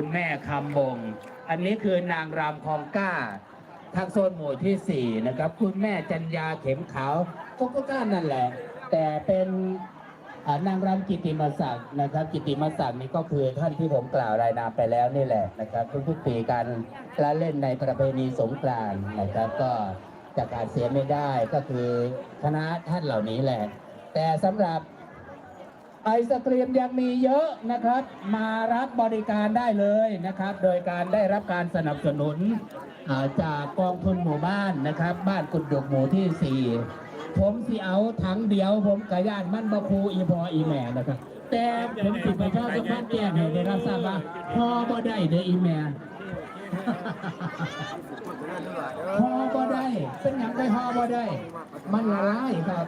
คุณแม่คำบง อันนี้คือนางรำคองก้า ทางโซนหมู่ที่ 4 นะครับ คุณแม่จัญญาเข็มขาวก็ก็ก้านั่นแหละ แต่เป็นอ่านางรำกิติมศักดิ์นะครับ กิติมศักดิ์นี่ก็คือท่านที่ผมกล่าวรายนามไปแล้วนี่แหละนะครับทุกๆปีการละเล่นในประเพณีสงกรานต์นะครับก็จะขาดเสียไม่ได้ก็คือคณะท่านเหล่านี้แหละ แต่สำหรับ ไอศกรีมยังมีเยอะนะครับ มารับบริการได้เลยนะครับ โดยการได้รับการสนับสนุนาจากกองทุนหมู่บ้านนะครับ บ้านกุดดกหมู่ที่ 4 ผมสิเอาถังเดียว ผมกระยานมันบะคูอีพออีแม่นะครับ แต่ผมสิประชาสัมพันธ์แจ้งให้ได้รับทราบว่าพอบ่ได้เด้ออีแม่พอบ่ได้เป็นหยังไปพอบ่ได้ มันละลายครับ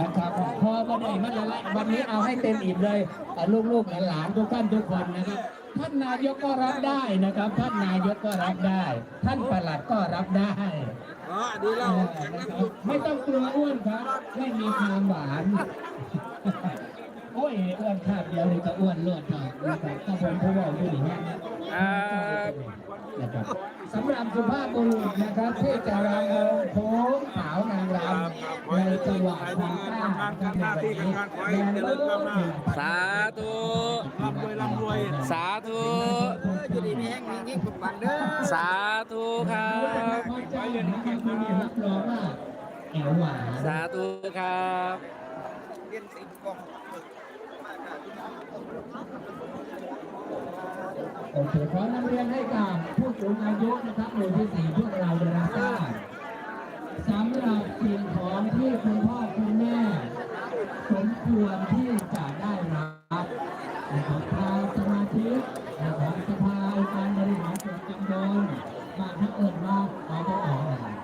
นะครับพอบ่ได้มันละลายวันนี้เอาให้เต็มอิ่มเลยอะลูกๆหลานๆทุกท่านทุกคนนะครับท่านนายกก็รับได้นะครับ ท่านนายกก็รับได้ ท่านประหลัดก็รับได้อ๋อดีแล้วเออนะครับไม่ต้องกลัวอ้วนครับ ไม่มีความหวานโอ้ยอ้วนขาดเดียวนี่ก็อ้วนเลือดครับนะครับก็ผมผู้ว่าผู้หญิงนะครับสำหรับสุภาพบุรุษนะครับที่จะรำวงโค้งสาวนางรำ ในจังหวะของกล้านะครับในวันนี้แมนเบอร์สาธุ ร่ำรวยร่ำรวยสาธุ อยู่ดีมีแห้งมีเงี้ยปังเด้อสาธุครับพระเจ้านะครับที่นี่รับรองว่าแอวหวานสาธุครับ เรียนสิบกองโอเคขอนำเรียนให้กับผู้สูงอายุนะครับหมู่ที่สี่พวกเราได้รับทราบสำหรับสิ่งของที่คุณพ่อคุณแม่ สมควรที่จะได้รับนะครับทางสมาชิกนะครับสภาองค์การบริหารส่วนตำบลบางท่านเอิญว่าเราได้ออกนะครับ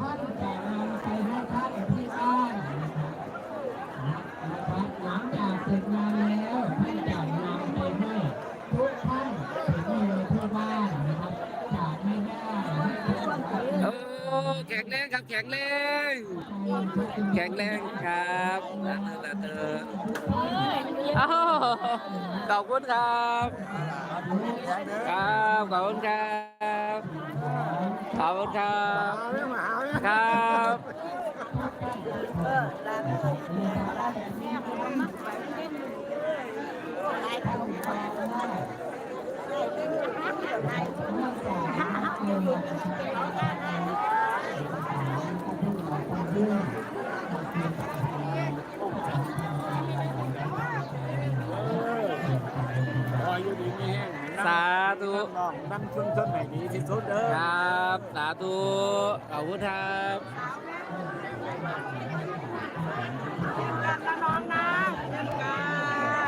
ท่านจะนำไปให้ท่านที่บ้านนะครับนะครับหลังจาก เสร็จงานแล้วท่านจะนำไปให้ทุกท่านถึงมือที่วบ้านนะครับจากไม่ได้ให้ทุกท่านโอ้แข็งแรงครับแข็งแรงแข็งแรงครับสาธุสาธุอ้าขอบคุณครับ ครับขอบคุณครับขอบคุณครับครับ คอยอยู่ดีมีแห้ง สาธุน้องนั่งชุนชนไหนดีที่สุดเด้อครับ สาธุขอบคุณครับกันละน้องนะเช่นกั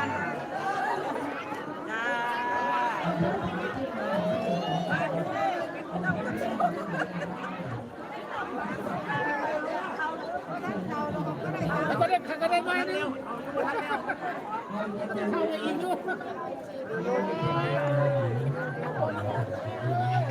นจ้า ก็ได้ก็ได้มาเนี่ยวมั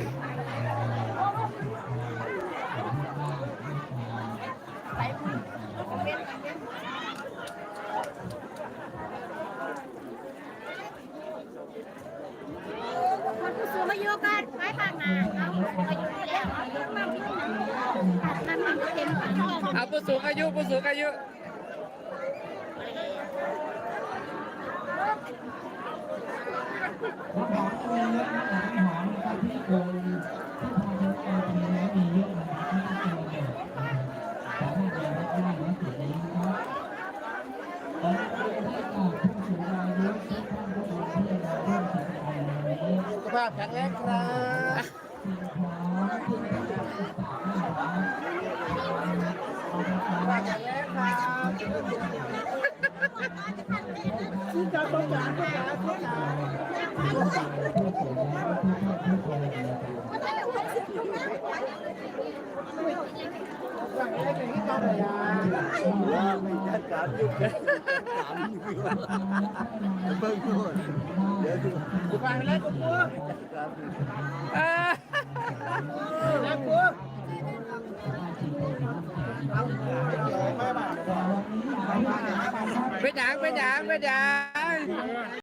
เอาผู้สูงอายุผู้สูงอายุผู้สูงอายุของหอมตัวเล็กนะรับหอมนะครับที่โกงที่พาเดินไปทำแล้วมีเยอะนะครับที่ตัวเล็กนะครับสามารถเดินได้ในจุดนี้นะครับขอเรียนให้กับผู้สูงอายุทุกท่านทุาพแข็งแรงครับสิ่งของที่ท่านะกษาให้นะครับเอาไปใช้แข็งแรงครับที่จะต้องการต้องการต้องการผู้สูงอายุทุกท่านทุกคนนะครับ สั่งอะไรกันที่ตอนไหนอะไม่จัดการยุ่ง